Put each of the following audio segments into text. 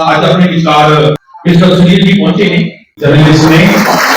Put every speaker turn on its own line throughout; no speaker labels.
ਅੱਜ ਆਪਣੇ ਵਿਚਾਰ ਮਿਸਟਰ ਸੁਨੀਲ ਜੀ ਪਹੁੰਚੇ ਨੇ ਜਰਨਲਿਸਟ ਨੇ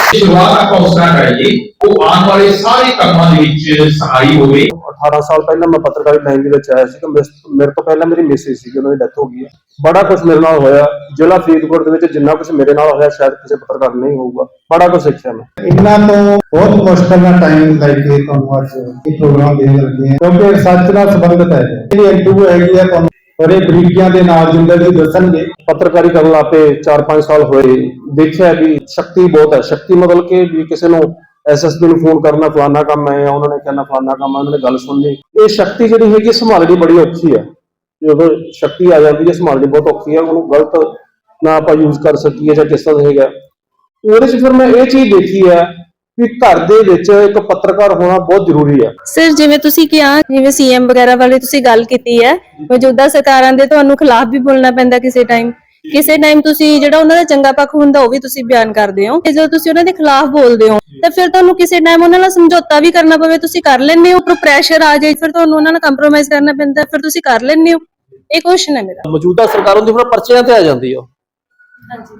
ਸ਼ੁਰੂਆਤ ਆਪਾਂ ਉਸ ਤਰ੍ਹਾਂ ਕਰਾਂਗੇ ਉਹ ਆਉਣ ਵਾਲੇ ਸਾਰੇ ਕੰਮਾਂ ਦੇ ਵਿੱਚ ਸਹਾਈ ਹੋਵੇ
18 ਸਾਲ ਪਹਿਲਾਂ ਮੈਂ ਪੱਤਰਕਾਰੀ ਲਾਈਨ ਦੇ ਵਿੱਚ ਆਇਆ ਸੀ ਕਿ ਮਿਸ- ਮੇਰੇ ਤੋਂ ਪਹਿਲਾਂ ਮੇਰੀ ਮਿਸਿਸ ਸੀ ਉਹਨਾਂ ਦੀ ਡੈਥ ਹੋ ਗਈ ਹੈ ਬੜਾ ਕੁਝ ਮੇਰੇ ਨਾਲ ਹੋਇਆ ਜ਼ਿਲ੍ਹਾ ਫਰੀਦਕੋਟ ਦੇ ਵਿੱਚ ਜਿੰਨਾ ਕੁਝ ਮੇਰੇ ਨਾਲ ਹੋਇਆ ਸ਼ਾਇਦ ਕਿਸੇ ਪੱਤਰਕਾਰ ਨਹੀਂ ਹੋਊਗਾ ਬੜਾ ਕੁਝ ਸਿੱਖਿਆ ਮੈਂ
ਇਹਨਾਂ ਤੋਂ ਬਹੁਤ ਮੁਸ਼ਕਲ ਨਾਲ ਟਾਈਮ ਲੈ ਕੇ ਤੁਹਾਨੂੰ ਅੱਜ ਇਹ ਪ੍ਰੋਗਰਾਮ ਦੇਣ ਲੱਗੇ ਹਾਂ ਕਿਉਂਕਿ ਸੱਚ ਨਾਲ ਸੰਬੰਧਿਤ ਹੈ ਇਹ ਇੰਟਰਵਿਊ ਹੈਗੀ ਹੈ ਤੁਹਾਨੂੰ ਬੜੇ ਬਰੀਕੀਆਂ ਦੇ ਨਾਲ ਜ਼ਿੰਦਗੀ ਦੱਸਣਗੇ।
ਪੱਤਰਕਾਰੀ ਕਰਨ ਲੱਪੇ 4-5 ਸਾਲ ਹੋਏ, ਦੇਖਿਆ ਵੀ ਸ਼ਕਤੀ ਬਹੁਤ ਹੈ। ਸ਼ਕਤੀ ਮਤਲਬ ਕਿ ਵੀ ਕਿਸੇ ਨੂੰ ਐਸਐਸਪੀ ਨੂੰ ਫੋਨ ਕਰਨਾ, ਫਲਾਨਾ ਕੰਮ ਹੈ ਉਹਨਾਂ ਨੇ ਕਹਿਣਾ ਫਲਾਨਾ ਕੰਮ ਹੈ, ਉਹਨਾਂ ਨੇ ਗੱਲ ਸੁਣਨੀ ਇਹ ਸ਼ਕਤੀ ਜਿਹੜੀ ਹੈਗੀ, ਸੰਭਾਲਣੀ ਬੜੀ ਔਖੀ ਹੈ। ਜਦੋਂ ਸ਼ਕਤੀ ਆ ਜਾਂਦੀ ਹੈ, ਸੰਭਾਲਣੀ ਬਹੁਤ ਔਖੀ ਹੈ। ਉਹਨੂੰ ਗਲਤ ਨਾ ਆਪਾਂ ਯੂਜ਼ ਕਰ ਸਕੀਏ ਜਾਂ ਕਿਸ ਤਰ੍ਹਾਂ ਹੈਗਾ। ਉਹਦੇ 'ਚ ਫਿਰ ਮੈਂ ਇਹ ਚੀਜ਼ ਦੇਖੀ ਹੈ ਵੀ ਘਰ ਦੇ ਵਿੱਚ ਇੱਕ ਪੱਤਰਕਾਰ ਹੋਣਾ ਬਹੁਤ ਜ਼ਰੂਰੀ ਹੈ।
ਸਰ ਜਿਵੇਂ ਤੁਸੀਂ ਕਿਹਾ ਜਿਵੇਂ ਸੀਐਮ ਵਗੈਰਾ ਵਾਲੀ ਤੁਸੀਂ ਗੱਲ ਕੀਤੀ ਹੈ ਮੌਜੂਦਾ ਸਰਕਾਰਾਂ ਦੇ ਤੁਹਾਨੂੰ ਖਿਲਾਫ ਵੀ ਬੋਲਣਾ ਪੈਂਦਾ ਕਿਸੇ ਟਾਈਮ ਕਿਸੇ ਟਾਈਮ ਤੁਸੀਂ ਜਿਹੜਾ ਉਹਨਾਂ ਦਾ ਚੰਗਾ ਪੱਖ ਹੁੰਦਾ ਉਹ ਵੀ ਤੁਸੀਂ ਬਿਆਨ ਕਰਦੇ ਹੋ। ਤੇ ਜਦੋਂ ਤੁਸੀਂ ਉਹਨਾਂ ਦੇ ਖਿਲਾਫ ਬੋਲਦੇ ਹੋ ਤਾਂ ਫਿਰ ਤੁਹਾਨੂੰ ਕਿਸੇ ਟਾਈਮ ਉਹਨਾਂ ਨਾਲ ਸਮਝੌਤਾ ਵੀ ਕਰਨਾ ਪਵੇ। ਤੁਸੀਂ ਕਰ ਲੈਂਦੇ ਹੋ ਉੱਪਰ ਪ੍ਰੈਸ਼ਰ ਆ ਜਾਏ ਫਿਰ ਤੁਹਾਨੂੰ ਉਹਨਾਂ ਨਾਲ ਕੰਪਰੋਮਾਈਜ਼ ਕਰਨਾ ਪੈਂਦਾ ਫਿਰ ਤੁਸੀਂ ਕਰ ਲੈਂਦੇ ਹੋ। ਇਹ ਕੁਐਸਚਨ ਹੈ ਮੇਰਾ।
ਮੌਜੂਦਾ ਸਰਕਾਰ ਹੁੰਦੀ ਫਿਰ ਪਰਚਿਆਂ ਤੇ ਆ ਜਾਂਦੀ ਆ।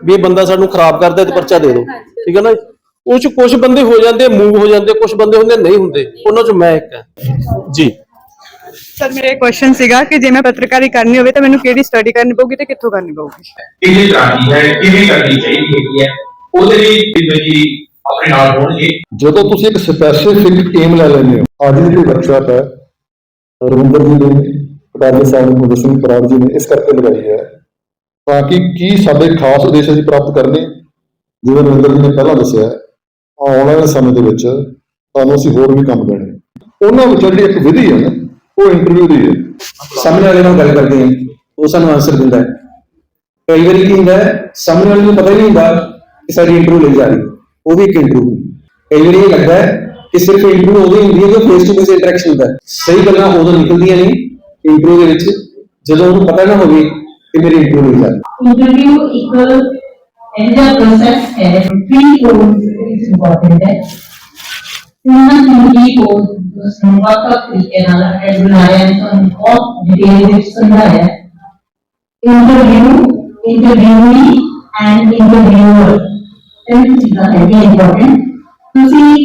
ਵੀ ਇਹ ਬੰਦਾ ਸਾਨੂੰ ਖਰਾਬ ਕਰਦਾ ਤੇ ਪਰਚਾ ਦੇ ਦਿਓ ਠੀਕ ਹੈ ਨਾ ਉਹ ਚ ਕੁਝ ਬੰਦੇ ਹੋ ਜਾਂਦੇ ਮੂਵ ਹੋ ਜਾਂਦੇ ਕੁਝ ਬੰਦੇ ਹੁੰਦੇ ਨਹੀਂ ਹੁੰਦੇ। ਉਹਨਾਂ ਚ ਮੈਂ ਇੱਕ ਹਾਂ। ਜੀ।
ਸਰ ਮੇਰਾ ਕੁਐਸਚਨ ਸੀਗਾ ਕਿ ਜੇ ਮੈਂ ਪੱਤਰਕਾਰੀ ਕਰਨੀ ਹੋਵੇ ਤਾਂ ਮੈਨੂੰ ਕਿਹੜੀ ਸਟੱਡੀ ਕਰਨੀ ਪਊਗੀ ਤੇ ਕਿੱਥੋਂ ਕਰਨੀ ਪਊਗੀ?
ਕਿਵੇਂ ਕਰਨੀ ਹੈ ਕਿਵੇਂ ਕਰਨੀ ਚਾਹੀਦੀ ਹੈ ਉਹਦੇ ਲਈ ਬਿੰਦਰ ਜੀ ਆਪਣੇ ਨਾਲ ਹੋਣਗੇ।
ਜਦੋਂ ਤੁਸੀਂ ਇੱਕ ਸਪੈਸੀਫਿਕ ਏਮ ਲੈ ਲੈਂਦੇ ਹੋ ਅੱਜ ਦੀ ਜਿਹੜੀ ਵਰਕਸ਼ਾਪ ਹੈ ਰਵਿੰਦਰ ਜੀ ਨੇ ਪਟਾਲੇ ਸਾਹਿਬ ਨੂੰ ਸਿੰਘ ਪਰਾੜ ਜੀ ਨੇ ਇਸ ਕਰਕੇ ਲਗਾਈ ਹੈ ਤਾਂ ਕਿ ਕੀ ਸਾਡੇ ਖਾਸ ਉਦੇਸ਼ ਅਸੀਂ ਪ੍ਰਾਪਤ ਕਰਨੇ? ਜਿਵੇਂ ਰਵਿੰਦਰ ਜੀ ਨੇ ਪਹਿਲਾਂ ਦੱਸਿਆ ਆਉਣ ਵਾਲੇ ਸਮੇਂ ਦੇ ਵਿੱਚ ਤੁਹਾਨੂੰ ਅਸੀਂ ਹੋਰ ਵੀ ਕੰਮ ਦੇਣੇ। ਉਹਨਾਂ ਵਿੱਚ ਜਿਹੜੀ ਇੱਕ ਵਿਧੀ ਹੈ ਨਾ, ਉਹ ਇੰਟਰਵਿਊ ਦੀ ਹੈ।
ਸਾਹਮਣੇ ਵਾਲੇ ਨਾਲ ਗੱਲ ਕਰਦੇ ਹਾਂ। ਉਹ ਸਾਨੂੰ ਆਨਸਰ ਦਿੰਦਾ ਹੈ। ਕਈ ਵਾਰੀ ਕੀ ਹੁੰਦਾ ਸਾਹਮਣੇ ਵਾਲੇ ਨੂੰ ਪਤਾ ਹੀ ਨਹੀਂ ਹੁੰਦਾ ਕਿ ਸਾਡੀ ਇੰਟਰਵਿਊ ਲਈ ਜਾ ਰਹੀ ਉਹ ਵੀ ਇੱਕ ਇੰਟਰਵਿਊ ਕਈ ਵਾਰੀ ਇਹ ਲੱਗਦਾ ਹੈ ਕਿ ਸਿਰਫ ਇੰਟਰਵਿਊ ਉਦੋਂ ਹੁੰਦੀ ਹੈ ਜਦੋਂ ਫੇਸ ਟੂ ਫੇਸ ਇੰਟਰੈਕਸ਼ਨ ਹੁੰਦਾ ਸਹੀ ਗੱਲਾਂ ਉਦੋਂ ਨਿਕਲਦੀਆਂ ਨੇ ਇੰਟਰਵਿਊ ਦੇ ਵਿੱਚ ਜਦੋਂ ਉਹਨੂੰ ਪਤਾ ਨਾ ਹੋਵੇ ਕਿ ਮੇਰੀ ਇੰਟਰਵਿਊ ਲਈ ਜਾ ਰਹੀ ਹੈ।
Interview equal and the process है is important है। ਉਹਨਾਂ ਦੀ goals ਸੰਵਾਦ ਤਰੀਕੇ ਨਾਲ ਹੈ ਬਣਾਇਆ ਹੈ ਤੁਹਾਨੂੰ ਬਹੁਤ ਡਿਟੇਲ ਵਿੱਚ ਸਮਝਾਇਆ ਹੈ ਇੰਟਰਵਿਊ ਇੰਟਰਵਿਊਈ ਐਂਡ ਇੰਟਰਵਿਊਅਰ ਇਹ ਚੀਜ਼ਾਂ ਹੈ ਇੰਪੋਰਟੈਂਟ ਤੁਸੀਂ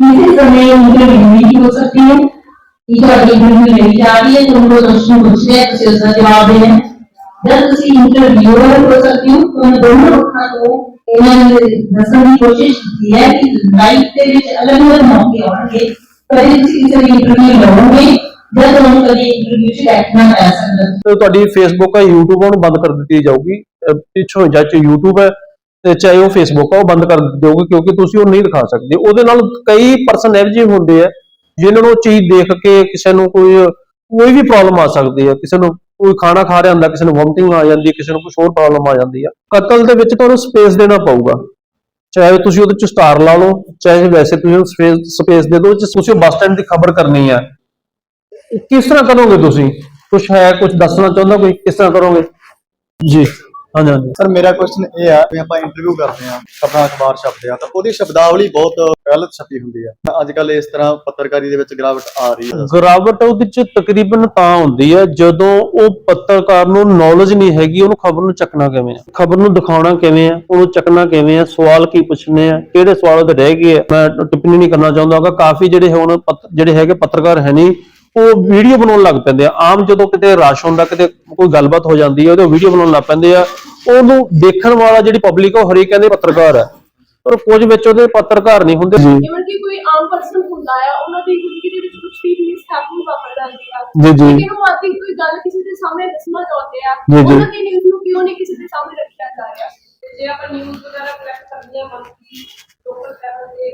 ਕਿਸੇ ਸਮੇਂ ਇੰਟਰਵਿਊਈ ਹੋ ਸਕਦੀ ਹੈ ਕਿ ਤੁਹਾਡੀ ਇੰਟਰਵਿਊ ਲਈ ਜਾ ਰਹੀ ਹੈ ਤੁਹਾਨੂੰ ਕੋਈ ਪ੍ਰਸ਼ਨ ਪੁੱਛ ਰਿਹਾ ਹੈ, ਤੁਸੀਂ ਉਸ ਦਾ ਜਵਾਬ ਦੇਣਾ ਹੈ ਜਦ ਤੁਸੀਂ ਇੰਟਰਵਿਊਅਰ ਹੋ ਸਕਦੇ ਹੋ, ਤਾਂ ਦੋਨੋਂ ਪੱਖਾਂ ਤੋਂ ਇਹਨਾਂ ਨੇ ਦੱਸਣ ਦੀ ਕੋਸ਼ਿਸ਼ ਕੀਤੀ ਹੈ ਕਿ ਲਾਈਫ ਦੇ ਵਿੱਚ ਅਲੱਗ-ਅਲੱਗ ਮੌਕੇ ਆਉਣਗੇ। ਕਦੇ ਤੁਸੀਂ ਕਿਸੇ ਦੀ ਇੰਟਰਵਿਊ ਲਵੋਗੇ ਜਦ ਤੁਹਾਨੂੰ ਕਦੇ ਇੰਟਰਵਿਊ 'ਚ ਬੈਠਣਾ ਪੈ ਸਕਦਾ
ਤੇ ਤੁਹਾਡੀ ਫੇਸਬੁੱਕ ਹੈ YouTube ਉਹਨੂੰ ਬੰਦ ਕਰ ਦਿੱਤੀ ਜਾਊਗੀ। ਪਿੱਛੋਂ ਜਾਂ ਚ YouTube ਹੈ, ਤੇ ਚਾਹੇ ਉਹ ਫੇਸਬੁੱਕ ਆ, ਉਹ ਬੰਦ ਕਰ ਦਿੱਤੀ ਜਾਊਗੀ, ਕਿਉਂਕਿ ਤੁਸੀਂ ਉਹ ਨਹੀਂ ਦਿਖਾ ਸਕਦੇ। ਉਹਦੇ ਨਾਲ ਕਈ ਪਰਸਨ ਇਹੋ ਜਿਹੇ ਹੁੰਦੇ ਆ, ਜਿਨ੍ਹਾਂ ਨੂੰ ਚੀਜ਼ ਦੇਖ ਕੇ ਕਿਸੇ ਨੂੰ ਕੋਈ ਕੋਈ ਵੀ ਪ੍ਰੋਬਲਮ ਆ ਸਕਦੀ ਹੈ, ਕਿਸੇ ਨੂੰ ਕੋਈ ਖਾਣਾ ਖਾ ਰਿਹਾ ਹੁੰਦਾ, ਕਿਸੇ ਨੂੰ ਵੋਮਟਿੰਗ ਆ ਜਾਂਦੀ ਹੈ ਕਿਸੇ ਨੂੰ ਕੁਝ ਹੋਰ ਪ੍ਰੋਬਲਮ ਆ ਜਾਂਦੀ ਆ, ਕਤਲ ਦੇ ਵਿੱਚ ਤੁਹਾਨੂੰ ਸਪੇਸ ਦੇਣਾ ਪਊਗਾ। ਚਾਹੇ ਤੁਸੀਂ ਉਹਦੇ ਚ ਸਟਾਰ ਲਾ ਲਓ, ਚਾਹੇ ਵੈਸੇ ਤੁਸੀਂ ਸਪੇਸ ਸਪੇਸ ਦੇ ਦਿਓ ਜੇ ਤੁਸੀਂ ਬੱਸ ਸਟੈਂਡ ਦੀ ਖਬਰ ਕਰਨੀ ਹੈ ਕਿਸ ਤਰ੍ਹਾਂ ਕਰੋਗੇ ਤੁਸੀਂ? ਕੁਝ ਹੈ ਕੁਝ ਦੱਸਣਾ ਚਾਹੁੰਦਾ ਕੋਈ? ਕਿਸ ਤਰ੍ਹਾਂ ਕਰੋਗੇ? ਜੀ। ਹਾਂਜੀ ਹਾਂਜੀ।
ਸਰ ਮੇਰਾ ਕੁਐਸਚਨ ਇਹ ਆ ਵੀ ਆਪਾਂ ਇੰਟਰਵਿਊ ਕਰਦੇ ਆ ਖਬਰਾਂ ਅਖਬਾਰ ਛਪਦੇ ਆ ਤਾਂ ਉਹਦੀ ਸ਼ਬਦਾਵਲੀ ਬਹੁਤ ਗਲਤ ਛਪੀ ਹੁੰਦੀ ਆ ਅੱਜ ਕੱਲ ਇਸ ਤਰ੍ਹਾਂ ਪੱਤਰਕਾਰੀ ਦੇ ਵਿੱਚ ਗਿਰਾਵਟ ਆ ਰਹੀ ਹੈ।
ਗਿਰਾਵਟ ਉਹਦੇ ਚ ਤਕਰੀਬਨ ਤਾਂ ਹੁੰਦੀ ਹੈ ਜਦੋਂ ਉਹ ਪੱਤਰਕਾਰ ਨੂੰ ਨੌਲੇਜ ਨਹੀਂ ਹੈਗੀ ਉਹਨੂੰ ਖਬਰ ਨੂੰ ਚੱਕਣਾ ਕਿਵੇਂ ਆ? ਖਬਰ ਨੂੰ ਦਿਖਾਉਣਾ ਕਿਵੇਂ ਆ? ਉਹਨੂੰ ਚੱਕਣਾ ਕਿਵੇਂ ਆ? ਸਵਾਲ ਕੀ ਪੁੱਛਣੇ ਆ? ਕਿਹੜੇ ਸਵਾਲ ਉਹਦੇ ਰਹਿ ਗਏ ਆ? ਮੈਂ ਟਿੱਪਣੀ ਨਹੀਂ ਕਰਨਾ ਚਾਹੁੰਦਾਗਾ ਕਾਫੀ ਜਿਹੜੇ ਹੁਣ ਜਿਹੜੇ ਹੈਗੇ ਪੱਤਰਕਾਰ ਹੈ ਨਹੀਂ ਉਹ ਵੀਡੀਓ ਬਣਾਉਣ ਲੱਗ ਪੈਂਦੇ ਆ। ਆਮ ਜਦੋਂ ਕਿਤੇ ਰਸ਼ ਹੁੰਦਾ ਕਿਤੇ ਕੋਈ ਗੱਲਬਾਤ ਹੋ ਜਾਂਦੀ ਹੈ ਉਹਦੇ ਵੀਡੀਓ ਬਣਾਉਣ ਲੱਗ ਪੈਂਦੇ ਆ। ਉਹਨੂੰ ਦੇਖਣ ਵਾਲਾ ਜਿਹੜੀ ਪਬਲਿਕ ਉਹ ਹਰੇਕ ਕਹਿੰਦੇ ਪੱਤਰਕਾਰ ਹੈ ਪਰ ਕੁਝ ਵਿੱਚ ਉਹਦੇ ਪੱਤਰਕਾਰ ਨਹੀਂ ਹੁੰਦੇ। ਜੀ।
ਇਵਨ ਕਿ ਕੋਈ ਆਮ ਪਰਸਨ ਹੁੰਦਾ ਆ ਉਹਨਾਂ ਦੀ ਜ਼ਿੰਦਗੀ ਦੇ ਵਿੱਚ ਕੁਝ ਵੀ ਮਿਸ ਹੈਪਨ ਵਾਪਰ ਜਾਂਦੀ ਆ।
ਜੀ, ਜੀ।
ਲੇਕਿਨ ਉਹ ਆਦੀ ਕੋਈ ਗੱਲ ਕਿਸੇ ਦੇ ਸਾਹਮਣੇ ਦੱਸਣਾ ਚਾਹੁੰਦੇ ਆ। ਉਹਨਾਂ ਦੀ ਨਿਊਜ਼ ਨੂੰ ਕਿਉਂ ਨਹੀਂ ਕਿਸੇ ਦੇ ਸਾਹਮਣੇ ਰੱਖਿਆ ਜਾ ਰਿਹਾ? ਜੇ ਆਪਾਂ ਨਿਊਜ਼ ਵਗੈਰਾ ਕਲੈਕਟ ਕਰਦੇ ਆ ਮੰਥਲੀ ਲੋਕਲ ਲੈਵਲ ਤੇ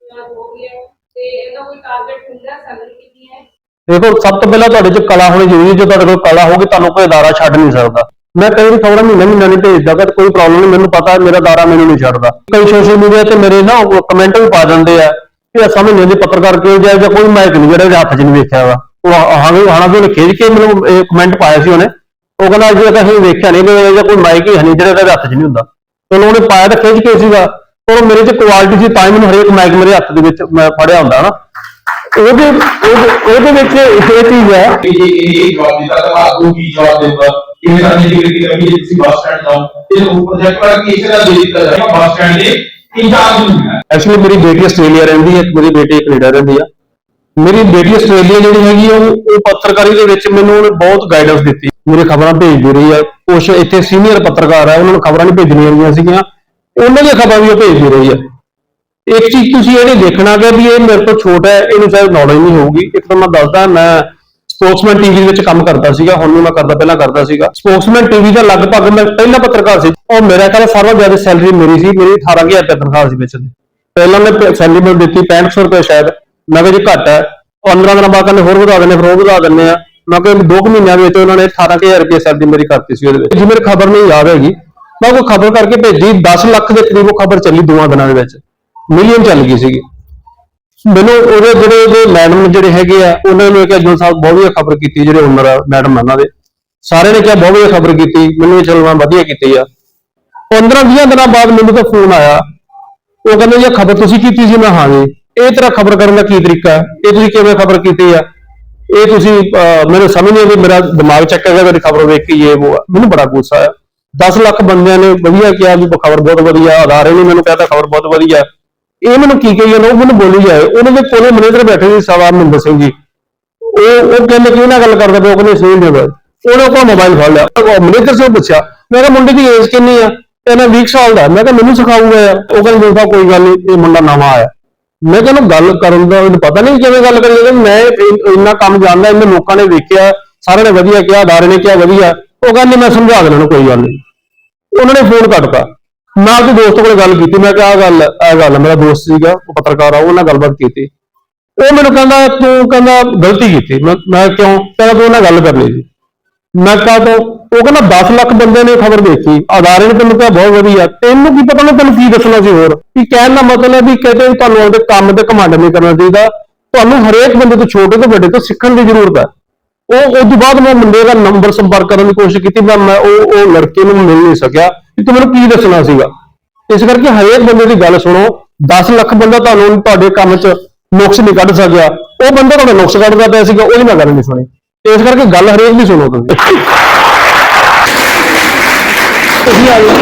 ਜਾਂ ਜੋ ਵੀ ਹੈ ਤੇ ਇਹਦਾ ਕੋਈ ਟਾਰਗੇਟ ਹੁੰਦਾ ਸੈਲਰੀ ਕਿੰਨੀ ਹੈ?
ਦੇਖੋ, ਸਭ ਤੋਂ ਪਹਿਲਾਂ ਤੁਹਾਡੇ 'ਚ ਕਲਾ ਹੋਣੀ ਜ਼ਰੂਰੀ ਹੈ। ਜੇ ਤੁਹਾਡੇ ਕੋਲ ਕਲਾ ਹੋਊਗੀ, ਤੁਹਾਨੂੰ ਕੋਈ ਅਦਾਰਾ ਛੱਡ ਨਹੀਂ ਸਕਦਾ। ਮੈਂ ਕਈ ਵਾਰੀ ਖਬਰਾਂ ਮਹੀਨਾ ਮਹੀਨਾ ਨਹੀਂ ਭੇਜਦਾ ਕਿ ਕੋਈ ਪ੍ਰੋਬਲਮ ਨਹੀਂ, ਮੈਨੂੰ ਪਤਾ ਮੇਰਾ ਅਦਾਰਾ ਮੈਨੂੰ ਨਹੀਂ ਛੱਡਦਾ। ਕਈ ਸੋਸ਼ਲ ਮੀਡੀਆ ਤੇ ਮੇਰੇ ਨਾ ਕਮੈਂਟ ਵੀ ਪਾ ਦਿੰਦੇ ਆ ਕਿ ਅਸਾਂ ਮਹੀਨੇ ਦੇ ਪੱਤਰਕਾਰ ਕਿਉਂ ਜਾਏ ਜਾਂ ਕੋਈ ਮਾਇਕ ਨਹੀਂ ਜਿਹੜਾ ਇਹਦੇ ਹੱਥ 'ਚ ਨਹੀਂ ਵੇਖਿਆ ਵਾ। ਉਹ ਵੀ ਹਾਂ ਵੀ ਉਹਨੇ ਖੇਜ ਕੇ ਮੈਨੂੰ ਇਹ ਕਮੈਂਟ ਪਾਇਆ ਸੀ ਉਹਨੇ। ਉਹ ਕਹਿੰਦਾ, ਜੇ ਤਾਂ ਅਸੀਂ ਵੇਖਿਆ ਨਹੀਂ ਵੀ ਜਾਂ ਕੋਈ ਮਾਈਕ ਹੀ ਹੈ ਨਹੀਂ ਜਿਹੜਾ ਇਹਦੇ ਹੱਥ 'ਚ ਨਹੀਂ ਹੁੰਦਾ। ਚਲੋ, ਉਹਨੇ ਪਾਇਆ ਤਾਂ ਖਿੱਚ ਕੇ ਸੀਗਾ। ਪਰ ਉਹ ਮੇਰੇ 'ਚ ਕੁਆਲਿਟੀ ਸੀ, ਤਾਂ ਹੀ ਮੈਨੂੰ ਹਰੇਕ ਮਾਈਕ ਮੇਰੇ ਹੱਥ ਦੇ ਵਿੱਚ ਮੈਂ ਫੜਿਆ ਹੁੰਦਾ ਨਾ ਉਹਦੇ ਉਹਦੇ ਉਹਦੇ ਵਿੱਚ ਇਹ ਚੀਜ਼ ਹੈ
ਕਿ ਜੇ ਇਹ ਜਵਾਬ ਦਿੱਤਾ ਤਾਂ ਆਗੂ ਕੀ ਜਵਾਬ ਦੇਊਗਾ? ਕਿਵੇਂ ਕਰਨੀ ਜ਼ਿਕਰ ਕੀਤਾ ਕਿ ਜੇ ਤੁਸੀਂ ਬੱਸ ਸਟੈਂਡ ਜਾਓ ਤੇ ਉਹ ਪ੍ਰੋਜੈਕਟ ਵਾਲਾ ਕਿ ਇਸੇ ਦਾ ਦੇ ਦਿੱਤਾ ਜਾਏਗਾ। ਬੱਸ ਸਟੈਂਡ ਦੇ ਇੰਚਾਰਜ ਨੂੰ ਮਿਲਣਾ
ਐਕਚੁਅਲੀ ਮੇਰੀ ਬੇਟੀ ਆਸਟ੍ਰੇਲੀਆ ਰਹਿੰਦੀ ਹੈ ਇੱਕ ਮੇਰੀ ਬੇਟੀ ਕੈਨੇਡਾ ਰਹਿੰਦੀ ਆ। ਮੇਰੀ ਬੇਟੀ ਆਸਟ੍ਰੇਲੀਆ ਜਿਹੜੀ ਹੈਗੀ ਆ, ਉਹ ਉਹ ਪੱਤਰਕਾਰੀ ਦੇ ਵਿੱਚ ਮੈਨੂੰ ਉਹਨੇ ਬਹੁਤ ਗਾਈਡੈਂਸ ਦਿੱਤੀ। ਮੇਰੇ ਖਬਰਾਂ ਭੇਜਦੀ ਰਹੀ ਆ। ਕੁਝ ਇੱਥੇ ਸੀਨੀਅਰ ਪੱਤਰਕਾਰ ਆ ਉਹਨਾਂ ਨੂੰ ਖਬਰਾਂ ਨਹੀਂ ਭੇਜਣੀਆਂ ਆਉਂਦੀਆਂ ਸੀਗੀਆਂ। ਉਹਨਾਂ ਦੀਆਂ ਖਬਰਾਂ ਵੀ ਉਹ ਭੇਜਦੀ ਰਹੀ ਆ। ਇੱਕ ਚੀਜ਼ ਤੁਸੀਂ ਇਹ ਨਹੀਂ ਦੇਖਣਾ ਕਿ ਵੀ ਇਹ ਮੇਰੇ ਤੋਂ ਛੋਟਾ ਹੈ, ਇਹਨੂੰ ਸ਼ਾਇਦ ਨੌਲੇਜ ਨਹੀਂ ਹੋਊਗੀ। ਇੱਕ ਤਾਂ ਮੈਂ ਦੱਸਦਾ, ਮੈਂ ਸਪੋਕਸਮੈਨ ਟੀਵੀ ਵਿੱਚ ਕੰਮ ਕਰਦਾ ਸੀਗਾ, ਹੁਣ ਵੀ ਮੈਂ ਕਰਦਾ, ਪਹਿਲਾਂ ਕਰਦਾ ਸੀਗਾ। ਸਪੋਕਸਮੈਨ ਟੀਵੀ ਦਾ ਲਗਭਗ ਮੈਂ ਪਹਿਲਾ ਪੱਤਰਕਾਰ ਸੀ। ਉਹ ਮੇਰਾ ਕਹਿੰਦਾ ਸਾਰਾ ਜ਼ਿਆਦਾ ਸੈਲਰੀ ਮੇਰੀ ਸੀ, ਮੇਰੀ 18000 ਰੁਪਏ ਤਨਖਾਹ ਸੀ ਵਿੱਚ ਦੀ। ਪਹਿਲਾਂ ਮੈਂ ਸੈਲਰੀ ਮੈਨੂੰ ਦਿੱਤੀ 6500 ਰੁਪਏ ਸ਼ਾਇਦ, ਮੈਂ ਕਿਹਾ ਜੀ ਘੱਟ ਹੈ। 15 ਦਿਨਾਂ ਬਾਅਦ ਕਹਿੰਦੇ ਹੋਰ ਵਧਾ ਦਿੰਦੇ, ਫਿਰ ਉਹ ਵਧਾ ਦਿੰਦੇ ਆ। ਮੈਂ ਕਿਹਾ 2 ਮਹੀਨਿਆਂ ਵਿੱਚ ਉਹਨਾਂ ਨੇ 18000 ਰੁਪਏ ਸੈਲਰੀ ਮੇਰੀ ਕਰਤੀ ਸੀ ਉਹਦੇ ਵਿੱਚ। ਜੀ ਮੈਨੂੰ ਖਬਰ ਨਹੀਂ ਯਾਦ ਹੈਗੀ। ਮੈਂ ਉਹ ਖਬਰ ਕਰਕੇ ਭੇਜੀ 10 ਲੱਖ ਦੇ ਕਰੀਬ ਉਹ ਖਬਰ ਚੱਲੀ ਦੋਵਾਂ ਦਿਨਾਂ ਦੇ ਵਿੱਚ। ਮਿਲੀਅਨ ਚੱਲ ਗਈ ਸੀਗੀ। ਮੈਨੂੰ ਉਹਦੇ ਜਿਹੜੇ ਉਹਦੇ ਮੈਡਮ ਜਿਹੜੇ ਹੈਗੇ ਆ, ਉਹਨਾਂ ਨੇ ਕਿਹਾ, ਜਨ ਸਾਹਿਬ, ਬਹੁਤ ਵਧੀਆ ਖਬਰ ਕੀਤੀ ਜਿਹੜੇ ਓਨਰ ਆ ਮੈਡਮ ਉਹਨਾਂ ਦੇ। ਸਾਰਿਆਂ ਨੇ ਕਿਹਾ, ਬਹੁਤ ਵਧੀਆ ਖਬਰ ਕੀਤੀ। ਮੈਨੂੰ ਚਲੋ ਮੈਂ ਵਧੀਆ ਕੀਤੀ ਆ। 15 20 ਦਿਨਾਂ ਬਾਅਦ ਮੈਨੂੰ ਤਾਂ ਫੋਨ ਆਇਆ। ਉਹ ਕਹਿੰਦੇ ਜੀ ਖਬਰ ਤੁਸੀਂ ਕੀਤੀ ਸੀ? ਮੈਂ ਹਾਂ ਜੀ। ਇਹ ਤਰ੍ਹਾਂ ਖਬਰ ਕਰਨ ਦਾ ਕੀ ਤਰੀਕਾ ਇਹ ਤੁਸੀਂ ਕਿਵੇਂ ਖਬਰ ਕੀਤੀ ਆ? ਇਹ ਤੁਸੀਂ ਮੈਨੂੰ ਸਮਝ ਨਹੀਂ ਆਉਂਦੀ, ਮੇਰਾ ਦਿਮਾਗ ਚੱਕ ਗਿਆ, ਮੇਰੀ ਖਬਰ ਵੇਖ ਕੇ ਇਹ ਉਹ ਮੈਨੂੰ ਬੜਾ ਗੁੱਸਾ ਆਇਆ। 10 ਲੱਖ ਬੰਦਿਆਂ ਨੇ ਵਧੀਆ ਕਿਹਾ ਵੀ ਖਬਰ ਬਹੁਤ ਵਧੀਆ ਅਦਾਰੇ ਨੇ ਮੈਨੂੰ ਕਹਿਤਾ ਖਬਰ ਬਹੁਤ ਵਧੀਆ। ਇਹ ਮੈਨੂੰ ਕੀ ਕਹੀ ਜਾਂਦਾ ਉਹ ਮੈਨੂੰ ਬੋਲੀ ਜਾਏ। ਉਹਨਾਂ ਦੇ ਕੋਲੇ ਮੈਨੇਜਰ ਬੈਠੇ ਸੀ ਸਵਾ ਮਹਿੰਦਰ ਸਿੰਘ ਜੀ। ਉਹ ਉਹ ਕਹਿੰਦੇ ਕਿ ਨਾਲ ਗੱਲ ਕਰਦਾ ਪਿਆ ਉਹ ਕਹਿੰਦੇ ਸਹੀ ਨਹੀਂ ਉਹਨੇ ਕੋਲ ਮੋਬਾਈਲ ਫੜ ਲਿਆ। ਉਹ ਮੈਨੇਜਰ ਸੇ ਪੁੱਛਿਆ, ਮੈਂ ਕਿਹਾ, ਮੁੰਡੇ ਦੀ ਏਜ ਕਿੰਨੀ ਆ? ਕਹਿੰਦਾ 20 ਸਾਲ ਦਾ। ਮੈਂ ਕਿਹਾ, ਮੈਨੂੰ ਸਿਖਾਊਗਾ ਯਾਰ। ਉਹ ਕਹਿੰਦਾ ਦੇਖਾ ਕੋਈ ਗੱਲ ਨਹੀਂ, ਇਹ ਮੁੰਡਾ ਨਵਾਂ ਆਇਆ। ਮੈਂ ਕਿਹਾ, ਇਹਨੂੰ ਗੱਲ ਕਰਨ ਦਾ ਮੈਨੂੰ ਪਤਾ ਨਹੀਂ ਕਿਵੇਂ ਗੱਲ ਕਰੀ ਜਾਂਦੇ ਮੈਂ ਇੰਨਾ ਕੰਮ ਜਾਣਦਾ ਇੰਨੇ ਲੋਕਾਂ ਨੇ ਵੇਖਿਆ, ਸਾਰਿਆਂ ਨੇ ਵਧੀਆ ਕਿਹਾ, ਅਦਾਰੇ ਨੇ ਕਿਹਾ, ਵਧੀਆ। ਉਹ ਕਹਿੰਦੇ, ਮੈਂ ਸਮਝਾ ਦੇਣਾ ਇਹਨੂੰ ਕੋਈ ਗੱਲ ਨਹੀਂ। ਉਹਨਾਂ ਨੇ ਫੋਨ ਕੱਟਤਾ। ਮੈਂ ਆਪਣੇ ਦੋਸਤ ਕੋਲ ਗੱਲ ਕੀਤੀ, ਮੈਂ ਕਿਹਾ ਆ ਗੱਲ ਆ ਗੱਲ ਮੇਰਾ ਦੋਸਤ ਸੀਗਾ, ਉਹ ਪੱਤਰਕਾਰ ਆ ਉਹ ਨਾਲ ਗੱਲਬਾਤ ਕੀਤੀ। ਉਹ ਮੈਨੂੰ ਕਹਿੰਦਾ, ਤੂੰ ਕਹਿੰਦਾ ਗਲਤੀ ਕੀਤੀ। ਮੈਂ ਮੈਂ ਕਿਉਂ? ਕਹਿੰਦਾ ਤੂੰ ਉਹਨਾਂ ਨਾਲ ਗੱਲ ਕਰ ਲਈ ਜੀ ਮੈਂ ਕਹਾ ਤੋਂ, ਉਹ ਕਹਿੰਦਾ 10 ਲੱਖ ਬੰਦੇ ਨੇ ਖਬਰ ਦੇਖੀ। ਅਦਾਰੇ ਨੇ ਤੈਨੂੰ ਕਿਹਾ ਬਹੁਤ ਵਧੀਆ। ਤੈਨੂੰ ਕੀ ਪਤਾ ਮੈਂ ਤੈਨੂੰ ਕੀ ਦੱਸਣਾ ਸੀ ਹੋਰ? ਵੀ ਕਹਿਣ ਦਾ ਮਤਲਬ ਵੀ ਕਹਿੰਦੇ ਤੁਹਾਨੂੰ ਉਹਦੇ ਕੰਮ ਤੇ ਕਮਾਂਡ ਨਹੀਂ ਕਰਨਾ ਚਾਹੀਦਾ। ਤੁਹਾਨੂੰ ਹਰੇਕ ਬੰਦੇ ਤੋਂ ਛੋਟੇ ਤੋਂ ਵੱਡੇ ਤੋਂ ਸਿੱਖਣ ਦੀ ਜ਼ਰੂਰਤ ਹੈ। ਉਹ ਉਸ ਤੋਂ ਬਾਅਦ ਮੈਂ ਮੁੰਡੇ ਦਾ ਨੰਬਰ ਸੰਪਰਕ ਕਰਨ ਦੀ ਕੋਸ਼ਿਸ਼ ਕੀਤੀ ਪਰ ਮੈਂ ਉਹ ਉਹ ਲੜਕੇ ਨੂੰ ਮਿਲ ਨਹੀਂ ਸਕਿਆ। ਕਿ ਤੂੰ ਮੈਨੂੰ ਕੀ ਦੱਸਣਾ ਸੀਗਾ? ਇਸ ਕਰਕੇ ਹਰੇਕ ਬੰਦੇ ਦੀ ਗੱਲ ਸੁਣੋ। 10 ਲੱਖ ਬੰਦਾ ਤੁਹਾਨੂੰ ਤੁਹਾਡੇ ਕੰਮ 'ਚ ਨੁਕਸ ਨਹੀਂ ਕੱਢ ਸਕਿਆ। ਉਹ ਬੰਦਾ ਤੁਹਾਡਾ ਨੁਕਸ ਕੱਢਦਾ ਪਿਆ ਸੀਗਾ, ਉਹਦੀ ਮੈਂ ਗੱਲ ਨਹੀਂ ਸੁਣੀ। ਇਸ ਕਰਕੇ ਗੱਲ ਹਰੇਕ ਦੀ ਸੁਣੋ ਤੁਸੀਂ। ਤੁਸੀਂ ਆ ਜਾਓ।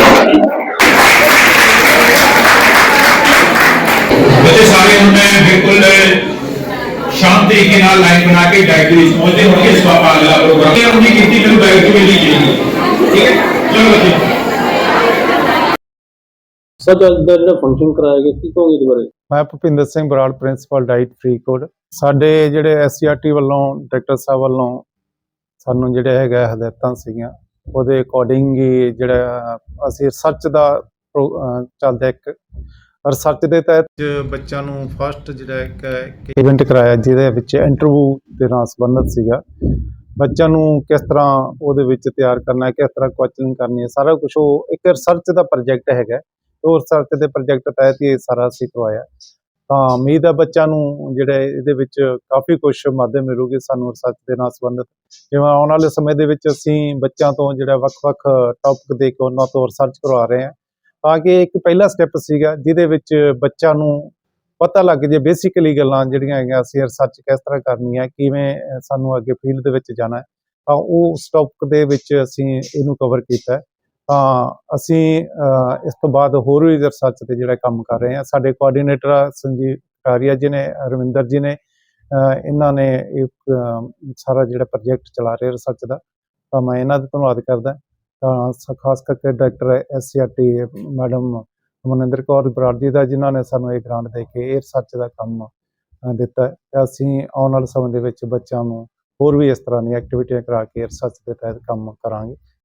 ਬੱਚੇ ਸਾਰੇ ਹੁਣ ਬਿਲਕੁਲ ਸ਼ਾਂਤ ਤਰੀਕੇ ਨਾਲ ਲਾਈਨ ਬਣਾ ਕੇ ਵਿੱਚ ਪਹੁੰਚਦੇ ਹੋਣਗੇ ਇਸ ਆਪਾਂ ਅਗਲਾ ਪ੍ਰੋਗਰਾਮ ਇਹ ਉਹਨੇ ਕੀਤੀ ਮੈਨੂੰ ਡਾਇਟ ਮਿਲ ਜਾਏਗੀ ਠੀਕ ਹੈ? ਚਲੋ ਬੱਚੇ
ਸਰ ਦਾ ਜਿਹੜਾ ਫੰਕਸ਼ਨ ਕਰਾਇਆ ਗਿਆ ਕੀ ਕਹੋਗੇ ਇਹਦੇ ਬਾਰੇ?
ਮੈਂ ਭੁਪਿੰਦਰ ਸਿੰਘ ਬਰਾੜ ਪ੍ਰਿੰਸੀਪਲ ਡਾਈਟ ਫਰੀਦਕੋਟ ਸਾਡੇ ਜਿਹੜੇ ਐਸਸੀਆਰਟੀ ਵੱਲੋਂ ਡਾਇਰੈਕਟਰ ਸਾਹਿਬ ਵੱਲੋਂ ਸਾਨੂੰ ਜਿਹੜੇ ਹੈਗਾ ਹਦਾਇਤਾਂ ਸੀਗੀਆਂ ਉਹਦੇ ਅਕੋਰਡਿੰਗ ਹੀ ਜਿਹੜਾ ਅਸੀਂ ਰਿਸਰਚ ਦਾ ਚੱਲਦਾ ਇੱਕ ਰਿਸਰਚ ਦੇ ਤਹਿਤ ਬੱਚਿਆਂ ਨੂੰ ਫਸਟ ਜਿਹੜਾ ਇੱਕ ਇਵੈਂਟ ਕਰਾਇਆ ਜਿਹਦੇ ਵਿੱਚ ਇੰਟਰਵਿਊ ਦੇ ਨਾਲ ਸੰਬੰਧਿਤ ਸੀਗਾ। ਬੱਚਿਆਂ ਨੂੰ ਕਿਸ ਤਰ੍ਹਾਂ ਉਹਦੇ ਵਿੱਚ ਤਿਆਰ ਕਰਨਾ ਹੈ ਕਿਸ ਤਰ੍ਹਾਂ ਕੁਐਸਚਨਿੰਗ ਕਰਨੀ ਹੈ ਸਾਰਾ ਕੁਝ ਉਹ ਇੱਕ ਰਿਸਰਚ ਦਾ ਪ੍ਰੋਜੈਕਟ ਹੈਗਾ। ਉਹ ਰਿਸਰਚ ਦੇ ਪ੍ਰੋਜੈਕਟ ਤਹਿਤ ਇਹ ਸਾਰਾ ਅਸੀਂ ਕਰਵਾਇਆ। ਤਾਂ ਉਮੀਦ ਹੈ ਬੱਚਿਆਂ ਨੂੰ ਜਿਹੜੇ ਇਹਦੇ ਵਿੱਚ ਕਾਫੀ ਕੁਝ ਮਦਦ ਮਿਲੂਗੀ ਸਾਨੂੰ ਰਿਸਰਚ ਦੇ ਨਾਲ ਸੰਬੰਧਿਤ। ਜਿਵੇਂ ਆਉਣ ਵਾਲੇ ਸਮੇਂ ਦੇ ਵਿੱਚ ਅਸੀਂ ਬੱਚਿਆਂ ਤੋਂ ਜਿਹੜਾ ਵੱਖ-ਵੱਖ ਟੌਪਿਕ ਦੇ ਕੇ ਉਹਨਾਂ ਤੋਂ ਰਿਸਰਚ ਕਰਵਾ ਰਹੇ ਹਾਂ। ਤਾਂ ਕਿ ਇੱਕ ਪਹਿਲਾ ਸਟੈਪ ਸੀਗਾ ਜਿਹਦੇ ਵਿੱਚ ਬੱਚਿਆਂ ਨੂੰ ਪਤਾ ਲੱਗ ਜੇ ਬੇਸਿਕਲੀ ਗੱਲਾਂ ਜਿਹੜੀਆਂ ਹੈਗੀਆਂ ਅਸੀਂ ਰਿਸਰਚ ਕਿਸ ਤਰ੍ਹਾਂ ਕਰਨੀ ਹੈ ਕਿਵੇਂ ਸਾਨੂੰ ਅੱਗੇ ਫੀਲਡ ਦੇ ਵਿੱਚ ਜਾਣਾ ਹੈ। ਤਾਂ ਉਹ ਟੌਪਿਕ ਦੇ ਵਿੱਚ ਅਸੀਂ ਇਹਨੂੰ ਕਵਰ ਕੀਤਾ ਤਾਂ ਅਸੀਂ ਇਸ ਤੋਂ ਬਾਅਦ ਹੋਰ ਵੀ ਰਿਸਰਚ ਤੇ ਜਿਹੜਾ ਕੰਮ ਕਰ ਰਹੇ ਹਾਂ, ਸਾਡੇ ਕੋਆਰਡੀਨੇਟਰ ਸੰਜੀਵ ਕਾਰੀਆ ਜੀ ਨੇ, ਰਵਿੰਦਰ ਜੀ ਨੇ ਇਹਨਾਂ ਨੇ ਇੱਕ ਸਾਰਾ ਜਿਹੜਾ ਪ੍ਰੋਜੈਕਟ ਚਲਾ ਰਹੇ ਰਿਸਰਚ ਦਾ। ਤਾਂ ਮੈਂ ਇਹਨਾਂ ਦਾ ਧੰਨਵਾਦ ਕਰਦਾ। ਤਾਂ ਖਾਸ ਕਰਕੇ director SCERT madam Maninder Kaur Brar ji ਦਾ, ਜਿਨ੍ਹਾਂ ਨੇ ਸਾਨੂੰ ਇਹ ਗ੍ਰਾਂਟ ਦੇ ਕੇ ਇਹ ਰਿਸਰਚ ਦਾ ਕੰਮ ਦਿੱਤਾ। ਤੇ ਅਸੀਂ ਆਉਣ ਵਾਲੇ ਸਮੇਂ ਦੇ ਵਿੱਚ ਬੱਚਿਆਂ ਨੂੰ ਹੋਰ ਵੀ ਇਸ ਤਰ੍ਹਾਂ ਦੀਆਂ ਐਕਟੀਵਿਟੀਆਂ ਕਰਾ ਕੇ ਰਿਸਰਚ ਦੇ ਤਹਿਤ ਕੰਮ ਕਰਾਂਗੇ।